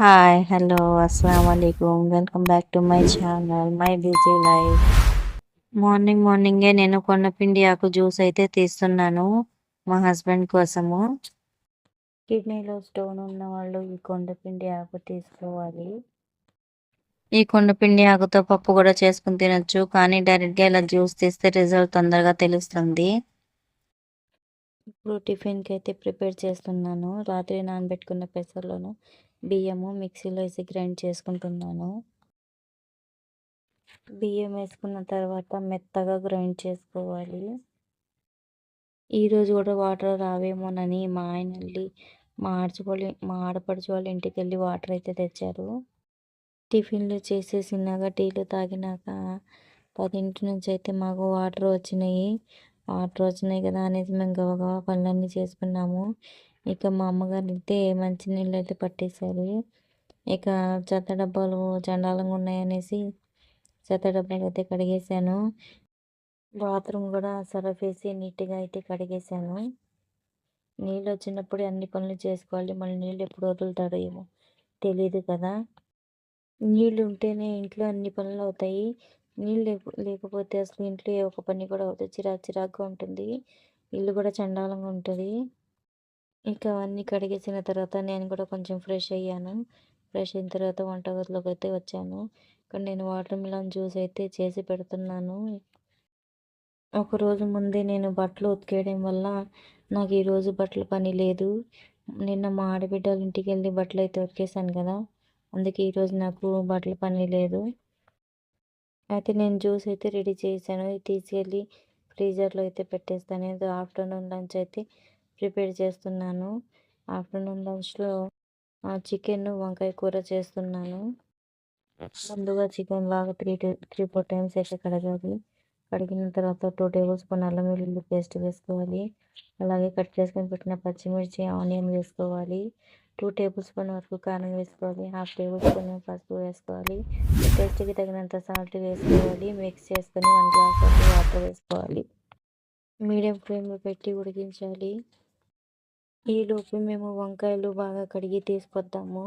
Hi hello అస్సలం వాలేకుమ్ welcome back to my channel my busy life morning మార్నింగే నేను కొండపిండి ఆకు జ్యూస్ అయితే తీస్తున్నాను మా హస్బెండ్ కోసము. కిడ్నీలో స్టోన్ ఉన్న వాళ్ళు ఈ కొండపిండి ఆకు తీసుకోవాలి. ఈ కొండపిండి ఆకుతో పప్పు కూడా చేసుకుని తినొచ్చు కానీ డైరెక్ట్గా ఇలా జ్యూస్ తీస్తే రిజల్ట్ తొందరగా తెలుస్తుంది. ఇప్పుడు టిఫిన్కి అయితే ప్రిపేర్ చేస్తున్నాను. రాత్రి నానబెట్టుకున్న పెసర్లోను బియ్యము మిక్సీలో వేసి గ్రైండ్ చేసుకుంటున్నాను. బియ్యం వేసుకున్న తర్వాత మెత్తగా గ్రైండ్ చేసుకోవాలి. ఈరోజు కూడా వాటర్ రావేమోనని మా ఆయన వెళ్ళి మా ఆడచుకోళ్ళ మా ఆడపడుచు వాళ్ళ ఇంటికి వెళ్ళి వాటర్ అయితే తెచ్చారు. టిఫిన్లు చేసేసినాక టీలు తాగినాక పదింటి నుంచి అయితే మాకు వాటర్ వచ్చినాయి. వాటర్ వచ్చినాయి కదా అనేసి మేము గవగవ పనులన్నీ చేసుకున్నాము. ఇక మా అమ్మగారు అయితే మంచినీళ్ళు అయితే పట్టేశారు. ఇక చెత్త డబ్బాలు చండాలంగా ఉన్నాయనేసి చెత్త డబ్బాలు అయితే కడిగేసాను బాత్రూమ్ కూడా సర్ఫ్ వేసి నీట్గా అయితే కడిగేశాను. నీళ్ళు వచ్చినప్పుడు అన్ని పనులు చేసుకోవాలి. మళ్ళీ నీళ్ళు ఎప్పుడు వదులుతాడో ఏమో తెలియదు కదా. నీళ్ళు ఉంటేనే ఇంట్లో అన్ని పనులు అవుతాయి. నీళ్ళు లేకపోతే అసలు ఇంట్లో ఏ ఒక పని కూడా అవుతుంది చిరాకు చిరాకుగా ఉంటుంది. ఇల్లు కూడా చండాలంగా ఉంటుంది. ఇక అవన్నీ కడిగేసిన తర్వాత నేను కూడా కొంచెం ఫ్రెష్ అయ్యాను. ఫ్రెష్ అయిన తర్వాత వంటగదిలోకి అయితే వచ్చాను. ఇక్కడ నేను వాటర్ మిలన్ జ్యూస్ అయితే చేసి పెడుతున్నాను. ఒకరోజు ముందే నేను బట్టలు ఉతికేయడం వల్ల నాకు ఈరోజు బట్టల పని లేదు. నిన్న మా ఆడబిడ్డల ఇంటికి వెళ్ళి బట్టలు అయితే ఉతికేసాను కదా. అందుకే ఈరోజు నాకు బట్టల పని లేదు. అయితే నేను జ్యూస్ అయితే రెడీ చేశాను. తీసుకెళ్ళి ఫ్రీజర్లో అయితే పెట్టేస్తాను. ఆఫ్టర్నూన్ లంచ్ అయితే ప్రిపేర్ చేస్తున్నాను. ఆఫ్టర్నూన్ లంచ్లో చికెన్ వంకాయ కూర చేస్తున్నాను. ముందుగా చికెన్ బాగా త్రీ త్రీ ఫోర్ టైమ్స్ అయితే కడగాలి. కడిగిన తర్వాత టూ టేబుల్ స్పూన్ అల్లం వెల్లుల్లి పేస్ట్ వేసుకోవాలి. అలాగే కట్ చేసుకొని పెట్టిన పచ్చిమిర్చి ఆనియన్ వేసుకోవాలి. టూ టేబుల్ స్పూన్ వరకు కారం వేసుకోవాలి హాఫ్ టేబుల్ స్పూన్ పసుపు వేసుకోవాలి. టేస్ట్కి తగినంత సాల్ట్ వేసుకోవాలి మిక్స్ చేసుకొని వన్ గ్లాస్ వాటర్ వేసుకోవాలి. మీడియం ఫ్లేమ్లో పెట్టి ఉడికించాలి. ఈలోపు మేము వంకాయలు బాగా కడిగి తీసుకొద్దాము.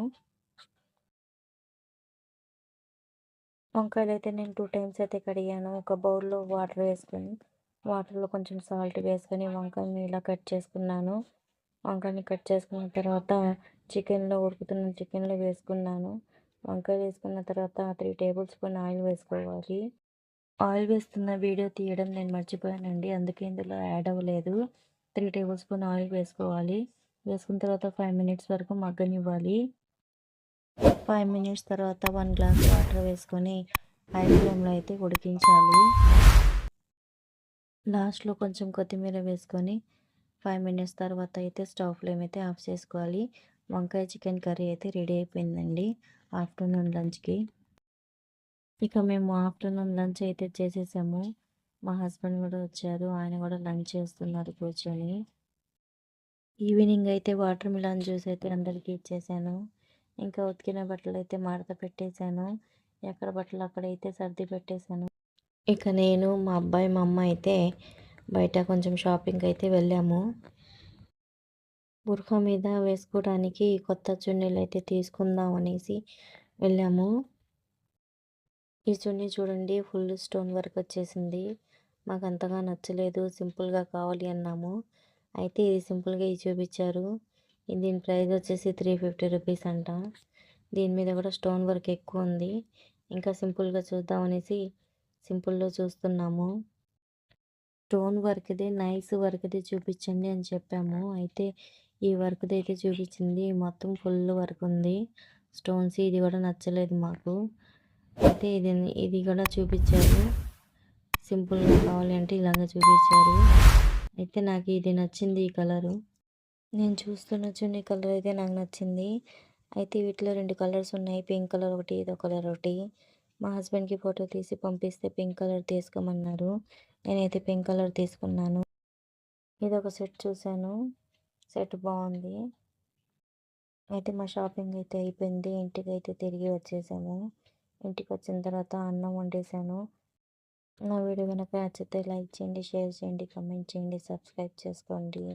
వంకాయలు అయితే నేను టూ టైమ్స్ అయితే కడిగాను. ఒక బౌల్లో వాటర్ వేసుకొని వాటర్లో కొంచెం సాల్ట్ వేసుకొని వంకాయని ఇలా కట్ చేసుకున్నాను. వంకాయని కట్ చేసుకున్న తర్వాత చికెన్లో ఉడుకుతున్న చికెన్లో వేసుకున్నాను. వంకాయ వేసుకున్న తర్వాత త్రీ టేబుల్ స్పూన్ ఆయిల్ వేసుకోవాలి. ఆయిల్ వేస్తున్న వీడియో తీయడం నేను మర్చిపోయానండి. అందుకే ఇందులో యాడ్ అవ్వలేదు. త్రీ టేబుల్ స్పూన్ ఆయిల్ వేసుకోవాలి. వేసుకున్న తర్వాత ఫైవ్ మినిట్స్ వరకు మగ్గనివ్వాలి. ఫైవ్ మినిట్స్ తర్వాత వన్ గ్లాస్ వాటర్ వేసుకొని హై ఫ్లేమ్లో అయితే ఉడికించాలి. లాస్ట్లో కొంచెం కొత్తిమీర వేసుకొని ఫైవ్ మినిట్స్ తర్వాత అయితే స్టవ్ ఫ్లేమ్ అయితే ఆఫ్ చేసుకోవాలి. వంకాయ చికెన్ కర్రీ అయితే రెడీ అయిపోయిందండి. ఆఫ్టర్నూన్ లంచ్కి. ఇక మేము ఆఫ్టర్నూన్ లంచ్ అయితే చేసేసాము. మా హస్బెండ్ కూడా వచ్చారు. ఆయన కూడా లంచ్ చేస్తున్నారు కూర్చొని. ఈవినింగ్ అయితే వాటర్ మిలాన్ జ్యూస్ అయితే అందరికీ ఇచ్చేసాను. ఇంకా ఉతికిన బట్టలు అయితే మడత పెట్టేశాను. ఎక్కడ బట్టలు అక్కడైతే సర్ది పెట్టేశాను. ఇక నేను మా అబ్బాయి మా అమ్మ అయితే బయట కొంచెం షాపింగ్ అయితే వెళ్ళాము. బుర్ఖా మీద వేసుకోవడానికి కొత్త చున్నీలు అయితే తీసుకుందాం అనేసి వెళ్ళాము. ఈ చున్నీ చూడండి ఫుల్ స్టోన్ వర్క్ వచ్చేసింది. మాకు అంతగా నచ్చలేదు సింపుల్గా కావాలి అన్నాము. అయితే ఇది సింపుల్గా ఇది చూపించారు. దీని ప్రైస్ వచ్చేసి త్రీ ఫిఫ్టీ రూపీస్ అంట. దీని మీద కూడా స్టోన్ వర్క్ ఎక్కువ ఉంది. ఇంకా సింపుల్గా చూద్దాం అనేసి సింపుల్లో చూస్తున్నాము. స్టోన్ వర్క్ది నైస్ వర్క్ది చూపించండి అని చెప్పాము. అయితే ఈ వర్క్ది అయితే చూపించింది. మొత్తం ఫుల్ వర్క్ ఉంది. స్టోన్స్ ఇది కూడా నచ్చలేదు మాకు. అయితే ఇది ఇది కూడా చూపించారు. సింపుల్గా కావాలి అంటే ఇలాగ చూపించారు. అయితే నాకు ఇది నచ్చింది ఈ కలరు. నేను చూస్తున్న చున్నీ కలర్ అయితే నాకు నచ్చింది. అయితే వీటిలో రెండు కలర్స్ ఉన్నాయి. పింక్ కలర్ ఒకటి ఇదో కలర్ ఒకటి. మా హస్బెండ్కి ఫోటో తీసి పంపిస్తే పింక్ కలర్ తీసుకోమన్నారు. నేనైతే పింక్ కలర్ తీసుకున్నాను. ఇది ఒక సెట్ చూశాను. సెట్ బాగుంది. అయితే మా షాపింగ్ అయితే అయిపోయింది. ఇంటికి అయితే తిరిగి వచ్చేసాము. ఇంటికి వచ్చిన తర్వాత అన్నం వండేసాను. నా వీడియో కనుక నచ్చితే లైక్ చేయండి షేర్ చేయండి కమెంట్ చేయండి సబ్స్క్రైబ్ చేసుకోండి.